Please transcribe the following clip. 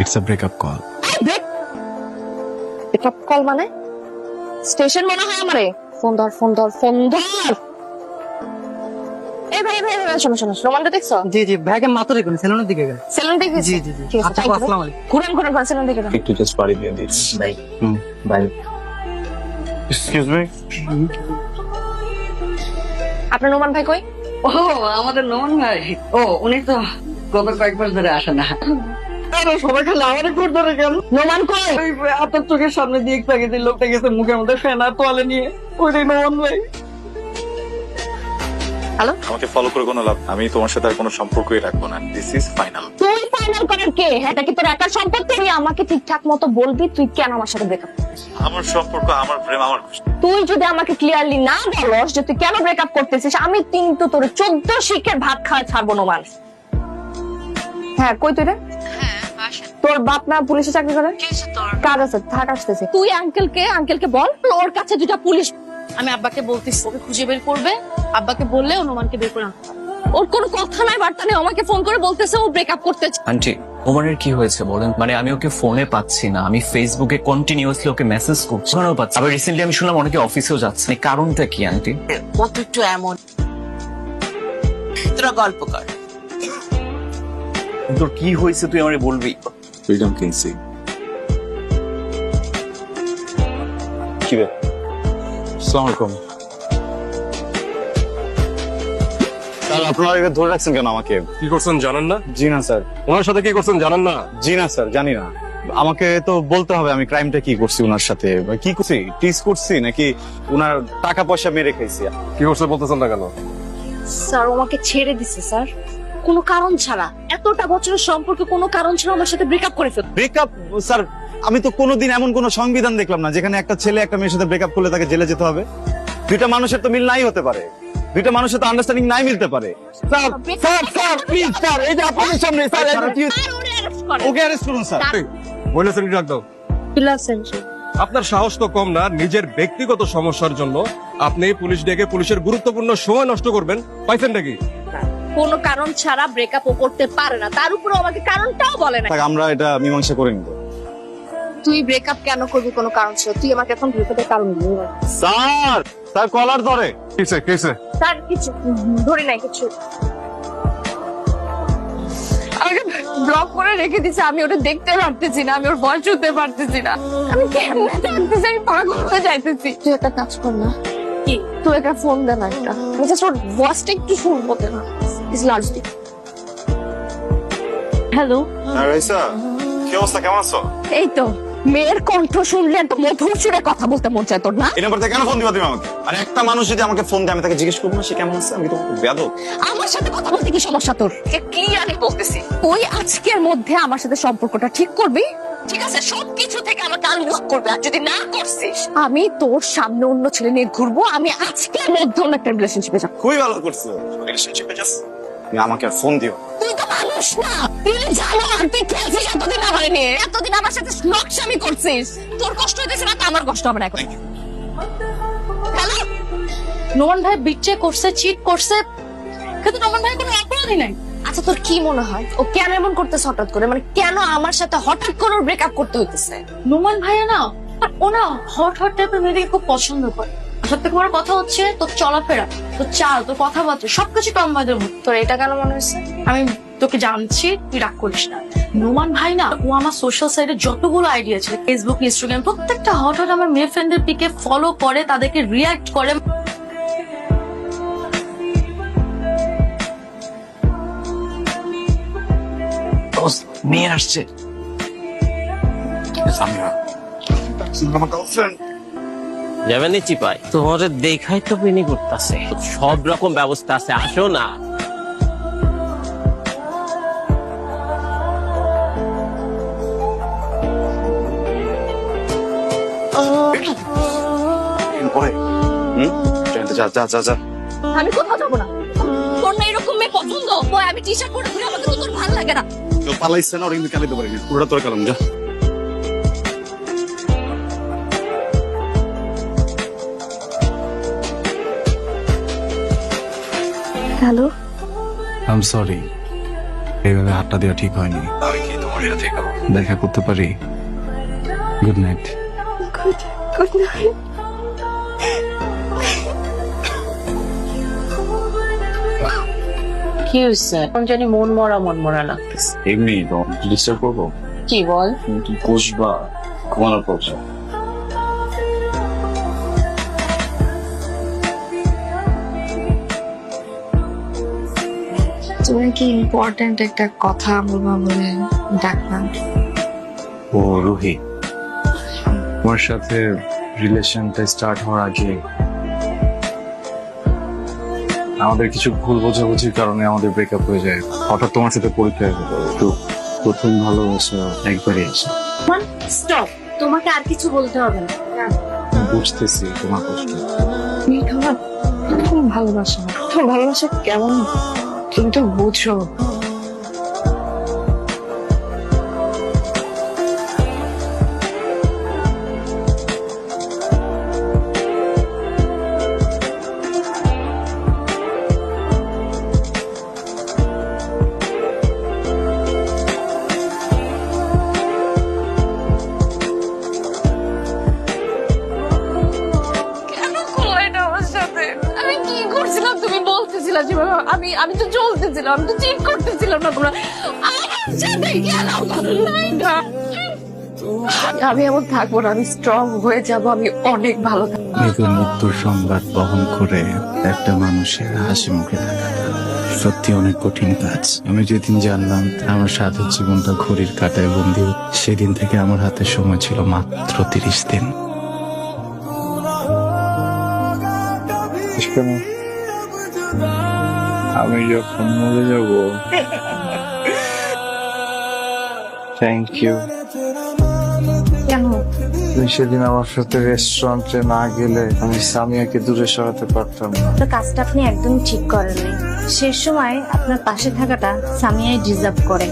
It's a breakup call pickup call মানে? Station মনে হয় আমারে। ফোন ধর ফোন ধর ফোন ধর। এই ভাই ভাই ভাই শোনো শোনো রোমানটা দেখছ? জি জি ব্যাগে মাত্র দেখুন সেলুনের দিকে গেছে সেলুন দেখে জি জি জি। আচ্ছা. আসসালামু আলাইকুম। ঘুরেন ঘুরেন ঘুরেন সেলুন যান। একটু জাস্ট বাড়ি দিয়ে দিস। ভাই হুম। ভাই এক্সকিউজ মি আপনার নোমান ভাই কই? ও আমাদের নমন ভাই। ও উনি তো গত কয়েক মাস ধরে আসে না। আরে সবাই খালি আমাদের ঘর ধরে গেল নোমান কই? আপনার চোখের সামনে দিয়ে একটু আগে যে লোকটা গেছে মুখের মধ্যে ফেনা তোয়ালে নিয়ে ওইটাই নমন ভাই। আমাকে ফলো করে কোনো লাভ আমি তোমার সাথে আর কোনো সম্পর্কই রাখব না। দিস ইজ ফাইনাল তুই ফাইনাল করার কে? হ্যাঁ এটা কি তোর একার সম্পত্তি তুই আমাকে ঠিকঠাক মতো বলবি তুই কেন আমার সাথে ব্রেকআপ আমার সম্পর্ক আমার প্রেম আমার খুশি। তুই যদি আমাকে ক্লিয়ারলি না বলস যে তুই কেন ব্রেকআপ করতেছিস আমি কিন্তু তোর চোদ্দ শিখের ভাত খাওয়া ছাড়বো নোমান। হ্যাঁ কই তুই রে? তোর বাপ না পুলিশে চাকরি করে? কাজ আছে থাক আসতেছে। তুই আঙ্কেলকে আঙ্কেলকে বল ওর কাছে দুটা পুলিশ। আমি আব্বাকে বলতেছি ওকে খুঁজে বের করবে। আব্বাকে বললে অনুমানকে বের করে আনতে ওর কোনো কথা নাই বার্তা নেই। আমাকে ফোন করে বলতেছে ও ব্রেকআপ করতে আন্টি ওমানের কি হয়েছে বলেন? মানে আমি ওকে ফোনে পাচ্ছি না। আমি ফেসবুকে কন্টিনিউয়াসলি ওকে মেসেজ করছি। ওখানেও পাচ্ছি আবার রিসেন্টলি আমি শুনলাম অনেকে অফিসেও যাচ্ছে। মানে কারণটা কি আন্টি? কত একটু এমন? তোরা গল্প কর। তোর কি হয়েছে তুই আমারে বলবি? ফ্রিডম কিনছি কি রে আসসালামু আলাইকুম। স্যার আপনারা এবার ধরে রাখছেন কেন আমাকে? কি করছেন জানেন না? জি না স্যার। ওনার সাথে কি করছেন জানেন না? জি না স্যার জানি না। আমাকে তো বলতে হবে আমি ক্রাইমটা কি করছি ওনার সাথে? কি করছি? টিস করছি নাকি ওনার টাকা পয়সা মেরে খাইছি? কি করছে বলতেছেন না কেন? স্যার ও আমাকে ছেড়ে দিছে স্যার। কোনো কারণ ছাড়া এতটা বছরের সম্পর্কে কোনো কারণ ছাড়া আমার সাথে ব্রেকআপ করে ফেল ব্রেকআপ স্যার আমি তো কোনোদিন এমন কোন সংবিধান দেখলাম না যেখানে একটা ছেলে একটা মেয়ের সাথে ব্রেকআপ করলে তাকে জেলে যেতে হবে। দুইটা মানুষের তো মিল নাই হতে পারে। দুইটা মানুষের তো আন্ডারস্ট্যান্ডিং নাই মিলতে পারে। Sir sir sir please sir এই যে আপনাদের সামনে স্যার ওকে অ্যারেস্ট করুন স্যার। মহিলা সেক্রেটারি ডাক দাও। আপনার সাহস তো কম না নিজের ব্যক্তিগত সমস্যার জন্য আপনি পুলিশ ডেকে পুলিশের গুরুত্বপূর্ণ সময় নষ্ট করবেন। পাইছেন নাকি কোনো কারণ ছাড়া ব্রেকআপ ও করতে পারে না। তার উপরে আমাকে কারণটাও বলে না আমরা এটা মীমাংসা করে নিব। তুই ব্রেকআপ কেন করবি কোনো কারণ ছিল তুই আমাকে এখন বিপদের কারণ দিবি। স্যার স্যার কলার ধরে। কিসে কিসে? তার কিছু ধরি নাই কিছু। আমাকে ব্লক করে রেখে দিছে আমি ওটা দেখতে পারতেছি না আমি ওর ভয় শুনতে পারতেছি না। আমি কেমনে জানতেছি আমি পাগল হয়ে যাইতেছি। তুই একটা কাজ কর না। কি? তুই একটা ফোন দে না একটা। আমি জাস্ট ওর ভয়েসটা একটু শুনব না ইজ লার্জলি হ্যালো হ্যাঁ রাইসা কি অবস্থা? কেমন আছো? এই তো মেয়ের কণ্ঠ শুনলে তো মধুর সুরে কথা বলতে মন চায় তোর না? এই নাম্বার থেকে কেন ফোন দিবা তুমি আমাকে? আর একটা মানুষ যদি আমাকে ফোন দেয় আমি তাকে জিজ্ঞেস করব না সে কেমন আছে? আমি তো বেদক আমার সাথে কথা বলতে কি সমস্যা তোর? ক্লিয়ারলি বলতেছি? তুই আজকের মধ্যে আমার সাথে সম্পর্কটা ঠিক করবি? ঠিক আছে সবকিছু থেকে আমাকে আনলক করবে আর যদি না করছিস? আমি তোর সামনে অন্য ছেলে নিয়ে ঘুরবো আমি আজকের মধ্যে অন্য একটা রিলেশনশিপে যাব। খুবই ভালো করছ। রিলেশনশিপে যাস তুমি আমাকে আর ফোন দিও তুই তো মানুষ না। তুই জানো আর তুই খেলছিস এতদিন আমার নিয়ে। এতদিন আমার সাথে নকশামি করছিস। তোর কষ্ট হইতেছে না তো আমার কষ্ট হবে না এখন। হ্যালো? নোমান ভাই বিট্রে করছে চিট করছে। কিন্তু নোমান ভাই কোনো অপরাধী নাই। আচ্ছা তোর কি মনে হয়? ও কেন এমন করতেছে হঠাৎ করে? মানে কেন আমার সাথে হঠাৎ করে ব্রেকআপ করতে হইতেছে? নোমান ভাইয়া না আর ও না হট হট টাইপের মেয়েদেরকে খুব পছন্দ করে। সব থেকে বড় কথা হচ্ছে তোর চলাফেরা তোর চাল তোর কথাবার্তা সবকিছু টম্বাদের মধ্যে তোর এটা কেন মনে হচ্ছে আমি তোকে জানছি তুই রাগ করিস না। নোমান ভাই না ও আমার সোশ্যাল সাইটে যতগুলো আইডিয়া ছিল ফেসবুক ইনস্টাগ্রাম প্রত্যেকটা হট হট আমার মেয়ে ফ্রেন্ডের পিকে ফলো করে তাদেরকে রিয়াক্ট করে। মেয়ে আসছে। যাবেন চিপাই দেখাই তো বিনি করতেছে সব রকম ব্যবস্থা আছে আসো না। ওরে হুম? যা যা যা যা। আমি কোথাও যাব না। তোর না এরকম মেয়ে পছন্দ? আমি টি শার্ট পরে ঘুরে আমাকে তো তোর ভালো লাগে না। কেউ পালাইছে না ওরা কিন্তু কালিতে পারিনি পুরোটা তোর কালাম যা। হ্যালো আই এম সরি এইভাবে হাতটা দেওয়া ঠিক হয়নি। আমি কি তোমার সাথে দেখা করতে পারি? Good night good good night কি হয়েছে? এখন জানি মন মরা মন মরা লাগতেছে। এমনি ডিস্টার্ব করব? কি বল? কি কষবা ঘুমানোর প্রবলেম কি একটা কথা বলবা বলে ডাকলাম? ও রুহি। তোমার সাথে রিলেশনটা স্টার্ট হওয়ার আগে আমাদের কিছু ভুল বোঝাবুঝির কারণে আমাদের ব্রেকআপ হয়ে যায়। হঠাৎ তোমার সাথে পরীক্ষা হয়ে তো প্রথম ভালোবাসা একবারই আছে স্টপ তোমাকে আর কিছু বলতে হবে না। বুঝতেছি তোমার কষ্ট। তুমি তোমার ভালোবাসা। তোমার ভালোবাসা কেমন? তুমি তো বুঝো আমি আমি তো চলতেছিলাম আমি তো চিট করতেছিলাম না তোমরা। আমার সাথে কেন আমি এমন থাকব না আমি স্ট্রং হয়ে যাব আমি অনেক ভালো থাকব। মৃত্যুর সংবাদ বহন করে একটা মানুষের হাসি মুখে থাকাটা সত্যি অনেক কঠিন কাজ। আমি যেদিন জানলাম আমার সাথে জীবনটা ঘড়ির কাটায় বন্দি সেদিন থেকে আমার হাতে সময় ছিল মাত্র তিরিশ দিন। আমি যখন মরে যাব থ্যাংক ইউ কেন? তুমি সেদিন আমার সাথে রেস্টুরেন্টে না গেলে আমি সামিয়াকে দূরে সরাতে পারতাম না। তো কাজটা আপনি একদম ঠিক করেননি। সে সময় আপনার পাশে থাকাটা সামিয়াই ডিজার্ভ করে।